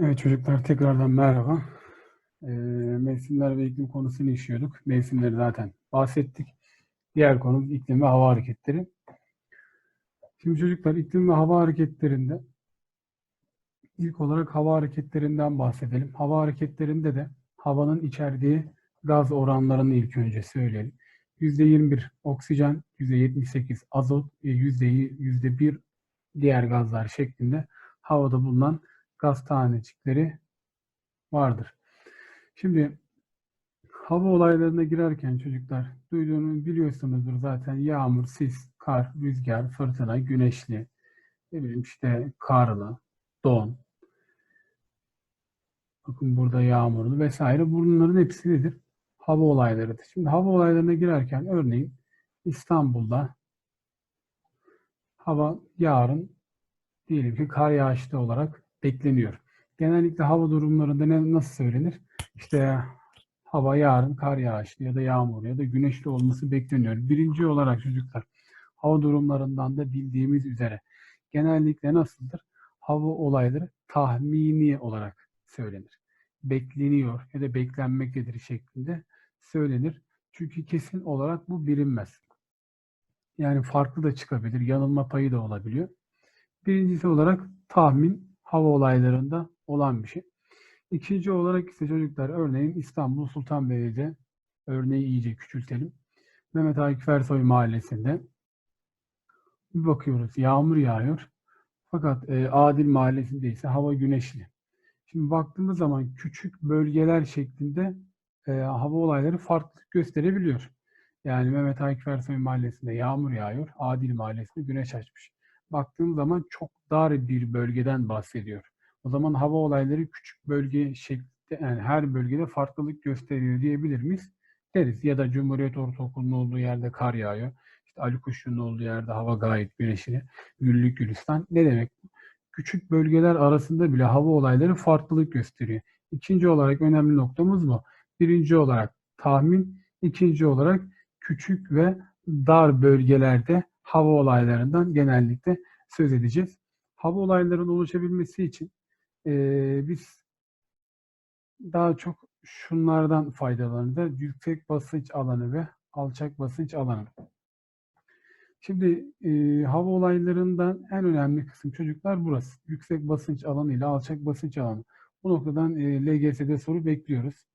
Evet çocuklar tekrardan merhaba. Ee, mevsimler ve iklim konusunu işliyorduk. Mevsimleri zaten bahsettik. Diğer konumuz iklim ve hava hareketleri. Şimdi çocuklar iklim ve hava hareketlerinde ilk olarak hava hareketlerinden bahsedelim. Hava hareketlerinde de havanın içerdiği gaz oranlarını ilk önce söyleyelim. %21 oksijen, %78 azot ve %1 diğer gazlar şeklinde havada bulunan gaz tanecikleri vardır. Şimdi hava olaylarına girerken çocuklar duyduğunu biliyorsunuzdur zaten yağmur, sis, kar, rüzgar, fırtına, güneşli, ne bileyim işte karlı, don. Bakın burada yağmurlu vesaire. Bunların hepsi nedir? Hava olaylarıdır. Şimdi hava olaylarına girerken örneğin İstanbul'da hava yarın diyelim ki kar yağışlı olarak bekleniyor. Genellikle hava durumlarında ne, nasıl söylenir? İşte hava yarın kar yağışlı ya da yağmur ya da güneşli olması bekleniyor. Birinci olarak çocuklar hava durumlarından da bildiğimiz üzere genellikle nasıldır? Hava olayları tahmini olarak söylenir. Bekleniyor ya da beklenmektedir şeklinde söylenir. Çünkü kesin olarak bu bilinmez. Yani farklı da çıkabilir, yanılma payı da olabiliyor. Birincisi olarak tahmin hava olaylarında olan bir şey. İkinci olarak ise çocuklar örneğin İstanbul Sultanbeyli'de örneği iyice küçültelim. Mehmet Akif Ersoy mahallesinde bir bakıyoruz yağmur yağıyor. Fakat e, Adil mahallesinde ise hava güneşli. Şimdi baktığımız zaman küçük bölgeler şeklinde e, hava olayları farklı gösterebiliyor. Yani Mehmet Akif Ersoy mahallesinde yağmur yağıyor. Adil mahallesinde güneş açmış baktığım zaman çok dar bir bölgeden bahsediyor. O zaman hava olayları küçük bölge şeklinde yani her bölgede farklılık gösteriyor diyebilir miyiz? Deriz. Ya da Cumhuriyet Ortaokulu'nun olduğu yerde kar yağıyor. İşte Ali Kuşçu'nun olduğu yerde hava gayet güneşli. Güllük gülistan. Ne demek? Küçük bölgeler arasında bile hava olayları farklılık gösteriyor. İkinci olarak önemli noktamız bu. Birinci olarak tahmin, ikinci olarak küçük ve dar bölgelerde hava olaylarından genellikle söz edeceğiz. Hava olaylarının oluşabilmesi için e, biz daha çok şunlardan faydalanırız. Yüksek basınç alanı ve alçak basınç alanı. Şimdi e, hava olaylarından en önemli kısım çocuklar burası. Yüksek basınç alanı ile alçak basınç alanı. Bu noktadan e, LGS'de soru bekliyoruz.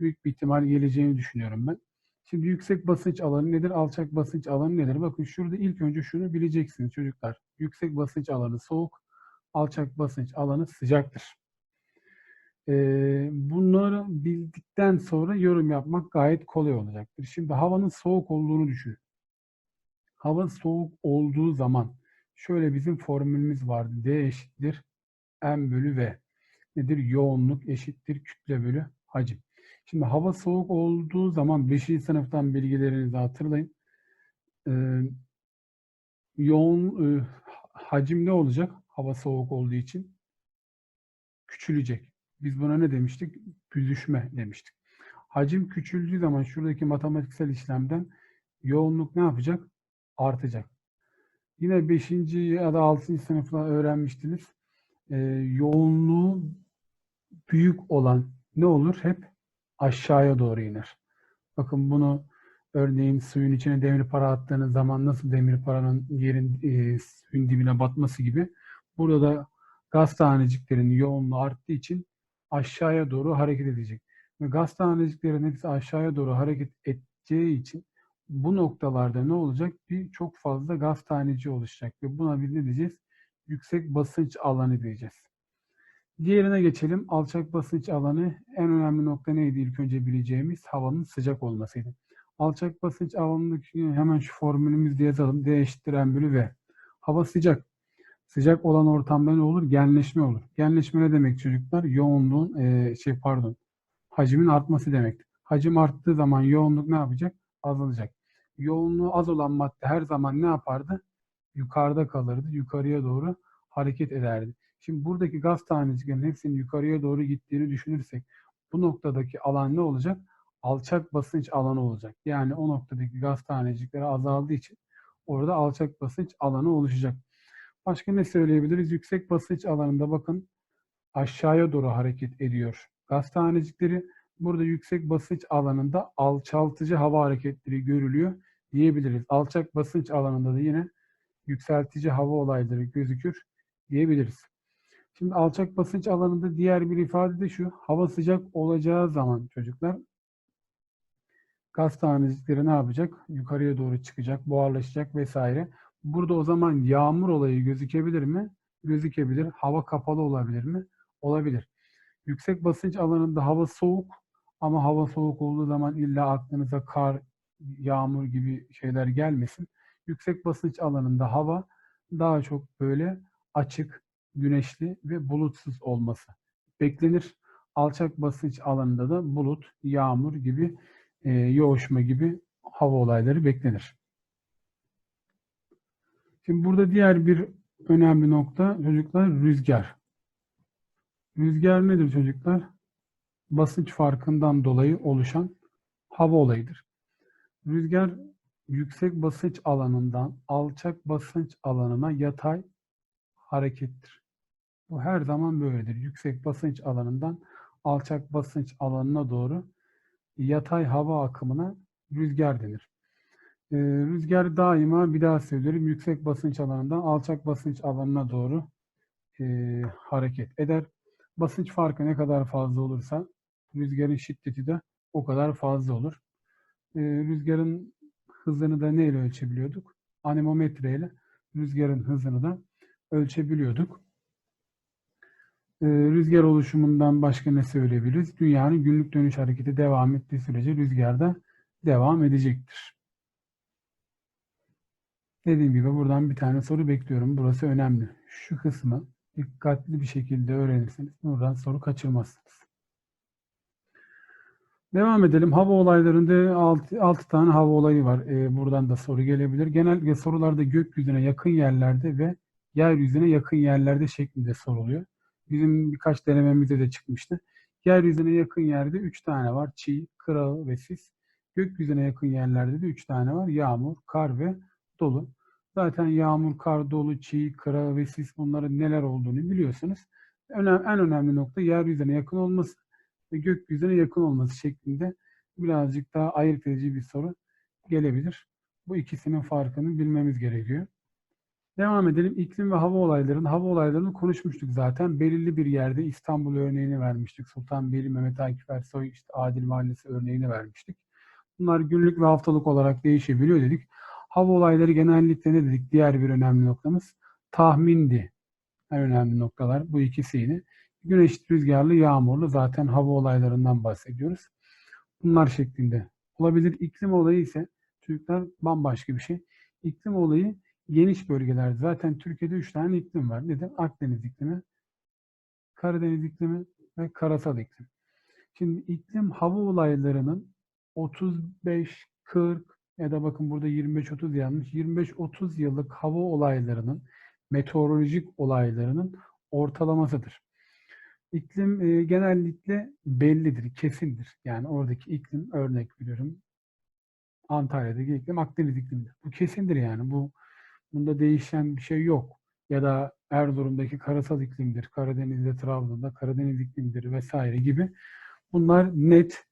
Büyük bir ihtimal geleceğini düşünüyorum ben. Şimdi yüksek basınç alanı nedir? Alçak basınç alanı nedir? Bakın şurada ilk önce şunu bileceksiniz çocuklar. Yüksek basınç alanı soğuk, alçak basınç alanı sıcaktır. Ee, bunları bildikten sonra yorum yapmak gayet kolay olacaktır. Şimdi havanın soğuk olduğunu düşünün. Hava soğuk olduğu zaman şöyle bizim formülümüz vardı. D eşittir M bölü V. Nedir? Yoğunluk eşittir kütle bölü hacim. Şimdi hava soğuk olduğu zaman 5. sınıftan bilgilerinizi hatırlayın. Ee, yoğun e, hacim ne olacak? Hava soğuk olduğu için küçülecek. Biz buna ne demiştik? Büzüşme demiştik. Hacim küçüldüğü zaman şuradaki matematiksel işlemden yoğunluk ne yapacak? Artacak. Yine 5. ya da 6. sınıfta öğrenmiştiniz. Ee, yoğunluğu büyük olan ne olur? Hep aşağıya doğru iner. Bakın bunu örneğin suyun içine demir para attığınız zaman nasıl demir paranın yerin e, suyun dibine batması gibi burada da gaz taneciklerinin yoğunluğu arttığı için aşağıya doğru hareket edecek. Ve gaz taneciklerinin hepsi aşağıya doğru hareket edeceği için bu noktalarda ne olacak? Bir çok fazla gaz taneci oluşacak ve buna biz ne diyeceğiz? Yüksek basınç alanı diyeceğiz. Diğerine geçelim. Alçak basınç alanı en önemli nokta neydi ilk önce bileceğimiz? Havanın sıcak olmasıydı. Alçak basınç alanındaki hemen şu formülümüzde yazalım. D eşittir M bölü V. Hava sıcak. Sıcak olan ortamda ne olur? Genleşme olur. Genleşme ne demek çocuklar? Yoğunluğun, e, şey pardon, hacmin artması demek. Hacim arttığı zaman yoğunluk ne yapacak? Azalacak. Yoğunluğu az olan madde her zaman ne yapardı? Yukarıda kalırdı. Yukarıya doğru hareket ederdi. Şimdi buradaki gaz taneciklerinin hepsinin yukarıya doğru gittiğini düşünürsek bu noktadaki alan ne olacak? Alçak basınç alanı olacak. Yani o noktadaki gaz tanecikleri azaldığı için orada alçak basınç alanı oluşacak. Başka ne söyleyebiliriz? Yüksek basınç alanında bakın aşağıya doğru hareket ediyor. Gaz tanecikleri burada yüksek basınç alanında alçaltıcı hava hareketleri görülüyor diyebiliriz. Alçak basınç alanında da yine yükseltici hava olayları gözükür diyebiliriz. Şimdi alçak basınç alanında diğer bir ifade de şu. Hava sıcak olacağı zaman çocuklar gaz tanecikleri ne yapacak? Yukarıya doğru çıkacak, buharlaşacak vesaire. Burada o zaman yağmur olayı gözükebilir mi? Gözükebilir. Hava kapalı olabilir mi? Olabilir. Yüksek basınç alanında hava soğuk ama hava soğuk olduğu zaman illa aklınıza kar, yağmur gibi şeyler gelmesin. Yüksek basınç alanında hava daha çok böyle açık, güneşli ve bulutsuz olması beklenir. Alçak basınç alanında da bulut, yağmur gibi, e, yoğuşma gibi hava olayları beklenir. Şimdi burada diğer bir önemli nokta çocuklar rüzgar. Rüzgar nedir çocuklar? Basınç farkından dolayı oluşan hava olayıdır. Rüzgar yüksek basınç alanından alçak basınç alanına yatay harekettir. Bu her zaman böyledir. Yüksek basınç alanından alçak basınç alanına doğru yatay hava akımına rüzgar denir. Ee, rüzgar daima bir daha söylüyorum yüksek basınç alanından alçak basınç alanına doğru e, hareket eder. Basınç farkı ne kadar fazla olursa rüzgarın şiddeti de o kadar fazla olur. Ee, rüzgarın hızını da neyle ölçebiliyorduk? Anemometre ile rüzgarın hızını da ölçebiliyorduk. Ee, rüzgar oluşumundan başka ne söyleyebiliriz? Dünyanın günlük dönüş hareketi devam ettiği sürece rüzgar da devam edecektir. Dediğim gibi buradan bir tane soru bekliyorum. Burası önemli. Şu kısmı dikkatli bir şekilde öğrenirseniz buradan soru kaçırmazsınız. Devam edelim. Hava olaylarında 6, 6 tane hava olayı var. Ee, buradan da soru gelebilir. Genellikle sorularda gökyüzüne yakın yerlerde ve yeryüzüne yakın yerlerde şeklinde soruluyor. Bizim birkaç denememizde de çıkmıştı. Yeryüzüne yakın yerde 3 tane var. Çiğ, kırağı ve sis. Gökyüzüne yakın yerlerde de 3 tane var. Yağmur, kar ve dolu. Zaten yağmur, kar, dolu, çiğ, kırağı ve sis bunların neler olduğunu biliyorsunuz. En önemli nokta yeryüzüne yakın olması ve gökyüzüne yakın olması şeklinde birazcık daha ayırt edici bir soru gelebilir. Bu ikisinin farkını bilmemiz gerekiyor. Devam edelim. İklim ve hava olaylarının, hava olaylarını konuşmuştuk zaten. Belirli bir yerde İstanbul örneğini vermiştik. Sultanbeyli, Mehmet Akif Ersoy, işte Adil Mahallesi örneğini vermiştik. Bunlar günlük ve haftalık olarak değişebiliyor dedik. Hava olayları genellikle ne dedik? Diğer bir önemli noktamız tahmindi. En önemli noktalar bu ikisiydi. Güneş rüzgarlı, yağmurlu zaten hava olaylarından bahsediyoruz. Bunlar şeklinde olabilir. İklim olayı ise çocuklar bambaşka bir şey. İklim olayı geniş bölgeler. Zaten Türkiye'de üç tane iklim var. Nedir? Akdeniz iklimi, Karadeniz iklimi ve karasal iklim. Şimdi iklim hava olaylarının 35, 40 ya da bakın burada 25-30 yanlış. 25-30 yıllık hava olaylarının, meteorolojik olaylarının ortalamasıdır. İklim e, genellikle bellidir, kesindir. Yani oradaki iklim, örnek veriyorum, Antalya'daki iklim Akdeniz iklimidir. Bu kesindir yani. Bu Bunda değişen bir şey yok. Ya da Erzurum'daki karasal iklimdir, Karadeniz'de, Trabzon'da Karadeniz iklimdir vesaire gibi. Bunlar net,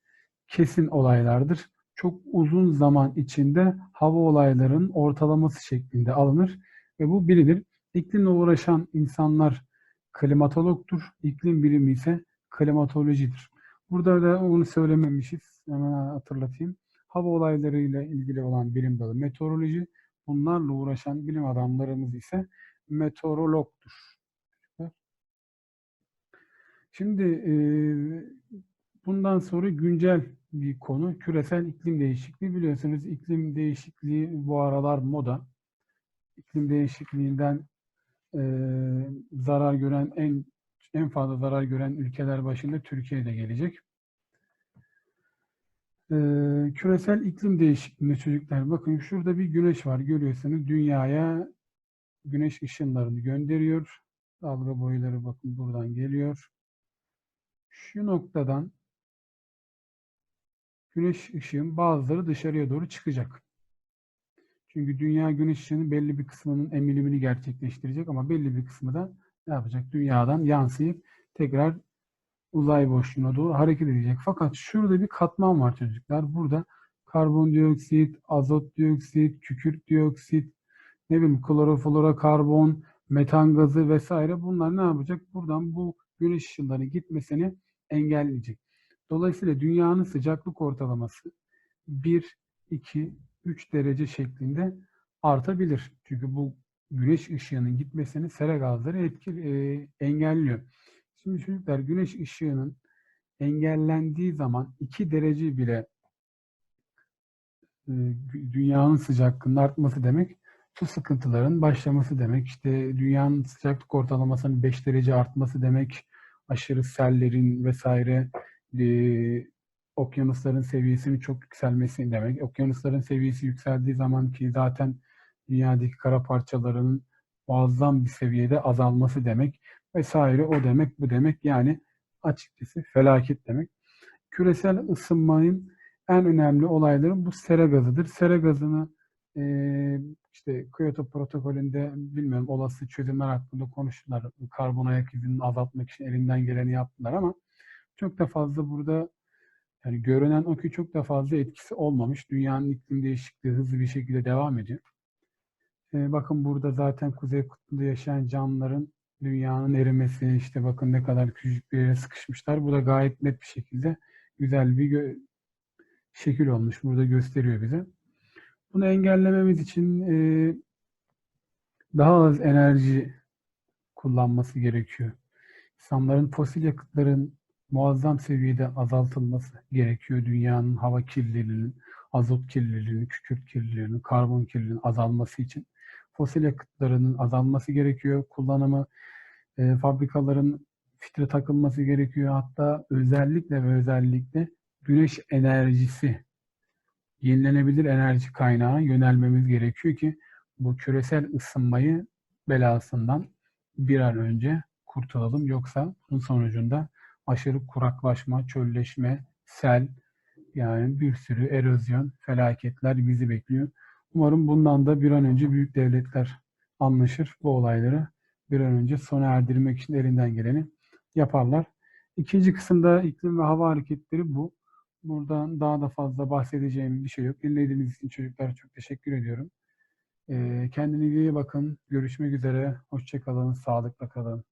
kesin olaylardır. Çok uzun zaman içinde hava olaylarının ortalaması şeklinde alınır ve bu bilinir. İklimle uğraşan insanlar klimatologtur, iklim bilimi ise klimatolojidir. Burada da onu söylememişiz. Hemen hatırlatayım. Hava olaylarıyla ilgili olan bilim dalı meteoroloji, bunlarla uğraşan bilim adamlarımız ise meteorologtur. Şimdi bundan sonra güncel bir konu küresel iklim değişikliği. Biliyorsunuz iklim değişikliği bu aralar moda. İklim değişikliğinden zarar gören en en fazla zarar gören ülkeler başında Türkiye'de gelecek. Ee, küresel iklim değişikliğinde çocuklar bakın şurada bir güneş var görüyorsunuz dünyaya güneş ışınlarını gönderiyor. Dalga boyları bakın buradan geliyor. Şu noktadan güneş ışığın bazıları dışarıya doğru çıkacak. Çünkü dünya güneş ışığının belli bir kısmının emilimini gerçekleştirecek ama belli bir kısmı da ne yapacak? Dünyadan yansıyıp tekrar uzay boşluğuna doğru hareket edecek. Fakat şurada bir katman var çocuklar. Burada karbondioksit, azot dioksit, kükürt dioksit, ne bileyim kloroflorokarbon, metan gazı vesaire bunlar ne yapacak? Buradan bu güneş ışınlarının gitmesini engelleyecek. Dolayısıyla dünyanın sıcaklık ortalaması 1, 2, 3 derece şeklinde artabilir. Çünkü bu güneş ışığının gitmesini sera gazları etki, e, engelliyor. Şimdi çocuklar güneş ışığının engellendiği zaman 2 derece bile e, dünyanın sıcaklığının artması demek su sıkıntıların başlaması demek. İşte dünyanın sıcaklık ortalamasının 5 derece artması demek. Aşırı sellerin vesaire e, okyanusların seviyesinin çok yükselmesi demek. Okyanusların seviyesi yükseldiği zaman ki zaten dünyadaki kara parçalarının muazzam bir seviyede azalması demek vesaire o demek bu demek yani açıkçası felaket demek. Küresel ısınmanın en önemli olayları bu sera gazıdır. Sera gazını e, işte Kyoto protokolünde bilmiyorum olası çözümler hakkında konuştular. Karbon ayak izini azaltmak için elinden geleni yaptılar ama çok da fazla burada yani görünen o ki çok da fazla etkisi olmamış. Dünyanın iklim değişikliği hızlı bir şekilde devam ediyor. E, bakın burada zaten Kuzey Kutbu'nda yaşayan canlıların dünyanın erimesi, işte bakın ne kadar küçücük bir yere sıkışmışlar. Bu da gayet net bir şekilde güzel bir şekil olmuş. Burada gösteriyor bize. Bunu engellememiz için e, daha az enerji kullanması gerekiyor. İnsanların fosil yakıtların muazzam seviyede azaltılması gerekiyor. Dünyanın hava kirliliğinin, azot kirliliğinin, kükürt kirliliğinin, karbon kirliliğinin azalması için fosil yakıtlarının azalması gerekiyor. Kullanımı e, fabrikaların fitre takılması gerekiyor. Hatta özellikle ve özellikle güneş enerjisi yenilenebilir enerji kaynağı yönelmemiz gerekiyor ki bu küresel ısınmayı belasından bir an önce kurtulalım. Yoksa bunun sonucunda aşırı kuraklaşma, çölleşme, sel yani bir sürü erozyon, felaketler bizi bekliyor. Umarım bundan da bir an önce büyük devletler anlaşır bu olayları bir an önce sona erdirmek için elinden geleni yaparlar. İkinci kısımda iklim ve hava hareketleri bu. Buradan daha da fazla bahsedeceğim bir şey yok. Dinlediğiniz için çocuklar çok teşekkür ediyorum. Kendinize iyi bakın. Görüşmek üzere. Hoşçakalın. Sağlıkla kalın.